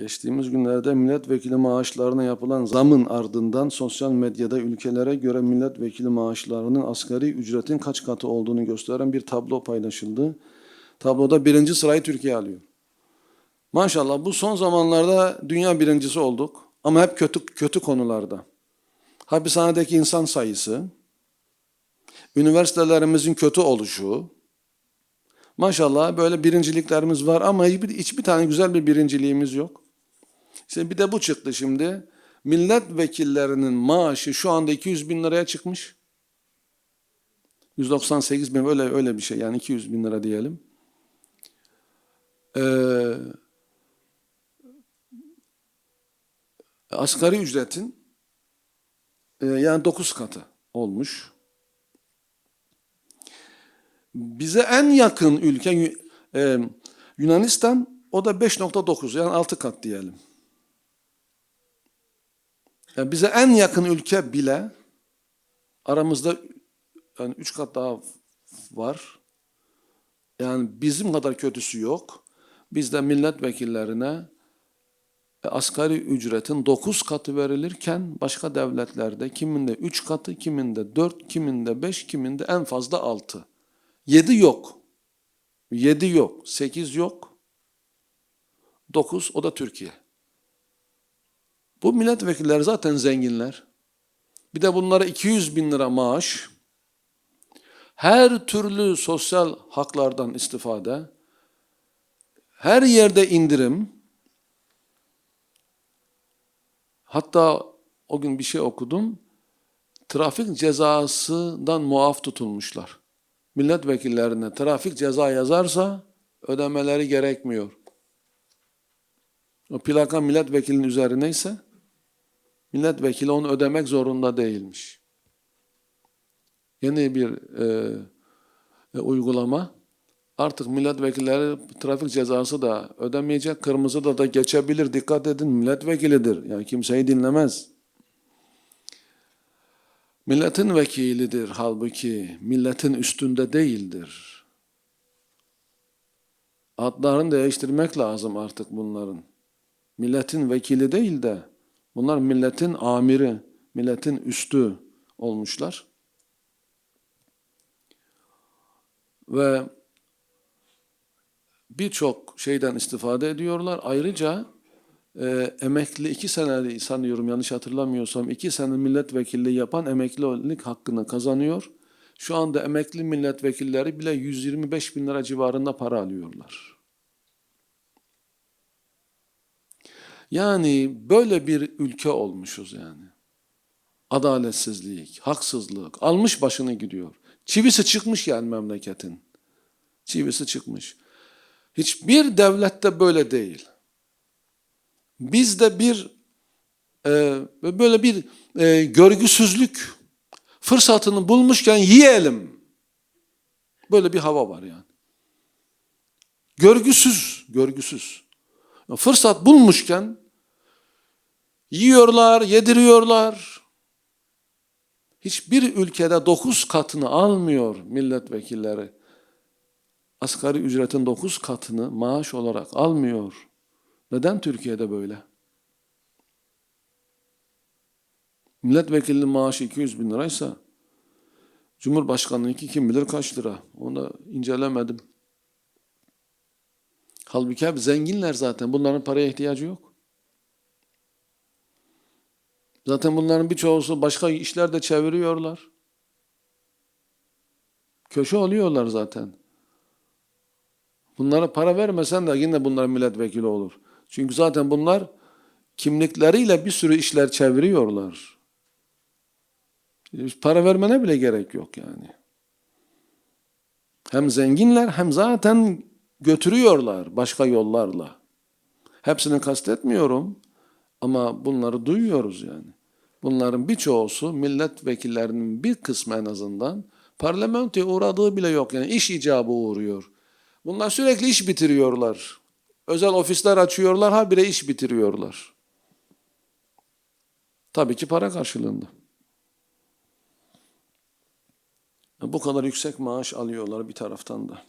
Geçtiğimiz günlerde milletvekili maaşlarına yapılan zamın ardından sosyal medyada ülkelere göre milletvekili maaşlarının asgari ücretin kaç katı olduğunu gösteren bir tablo paylaşıldı. Tabloda birinci sırayı Türkiye alıyor. Maşallah bu son zamanlarda dünya birincisi olduk ama hep kötü kötü konularda. Hapishanedeki insan sayısı, üniversitelerimizin kötü oluşu, maşallah böyle birinciliklerimiz var ama hiçbir, hiçbir tane güzel bir birinciliğimiz yok. İşte bir de bu çıktı şimdi. Milletvekillerinin maaşı şu anda 200 bin liraya çıkmış. 198 bin öyle öyle bir şey yani 200 bin lira diyelim. Ee, asgari ücretin e, yani 9 katı olmuş. Bize en yakın ülke e, Yunanistan o da 5.9 yani 6 kat diyelim. Yani bize en yakın ülke bile aramızda yani 3 kat daha var. Yani bizim kadar kötüsü yok. Bizde milletvekillerine e, asgari ücretin 9 katı verilirken başka devletlerde kiminde 3 katı, kiminde 4, kiminde 5, kiminde en fazla 6. 7 yok. 7 yok. 8 yok. 9 o da Türkiye. Bu milletvekilleri zaten zenginler. Bir de bunlara 200 bin lira maaş, her türlü sosyal haklardan istifade, her yerde indirim, hatta o gün bir şey okudum, trafik cezasından muaf tutulmuşlar. Milletvekillerine trafik ceza yazarsa ödemeleri gerekmiyor. O plaka milletvekilinin üzerineyse milletvekili onu ödemek zorunda değilmiş. Yeni bir e, e, uygulama. Artık milletvekilleri trafik cezası da ödemeyecek, kırmızı da da geçebilir. Dikkat edin milletvekilidir. Yani kimseyi dinlemez. Milletin vekilidir halbuki milletin üstünde değildir. Adlarını değiştirmek lazım artık bunların. Milletin vekili değil de bunlar milletin amiri, milletin üstü olmuşlar. Ve birçok şeyden istifade ediyorlar. Ayrıca e, emekli iki sene sanıyorum yanlış hatırlamıyorsam iki sene milletvekilliği yapan emeklilik hakkını kazanıyor. Şu anda emekli milletvekilleri bile 125 bin lira civarında para alıyorlar. Yani böyle bir ülke olmuşuz yani. Adaletsizlik, haksızlık almış başını gidiyor. Çivisi çıkmış yani memleketin. Çivisi çıkmış. Hiçbir devlette böyle değil. Bizde bir e, böyle bir e, görgüsüzlük fırsatını bulmuşken yiyelim. Böyle bir hava var yani. Görgüsüz, görgüsüz. Fırsat bulmuşken yiyorlar, yediriyorlar. Hiçbir ülkede dokuz katını almıyor milletvekilleri. Asgari ücretin dokuz katını maaş olarak almıyor. Neden Türkiye'de böyle? Milletvekilinin maaşı 200 bin liraysa Cumhurbaşkanı'nınki kim bilir kaç lira. Onu incelemedim. Halbuki hep zenginler zaten. Bunların paraya ihtiyacı yok. Zaten bunların birçoğusu başka işler de çeviriyorlar. Köşe oluyorlar zaten. Bunlara para vermesen de yine bunlar milletvekili olur. Çünkü zaten bunlar kimlikleriyle bir sürü işler çeviriyorlar. Para vermene bile gerek yok yani. Hem zenginler hem zaten götürüyorlar başka yollarla. Hepsini kastetmiyorum ama bunları duyuyoruz yani. Bunların birçoğusu milletvekillerinin bir kısmı en azından parlamentoya uğradığı bile yok. Yani iş icabı uğruyor. Bunlar sürekli iş bitiriyorlar. Özel ofisler açıyorlar, ha bire iş bitiriyorlar. Tabii ki para karşılığında. Bu kadar yüksek maaş alıyorlar bir taraftan da.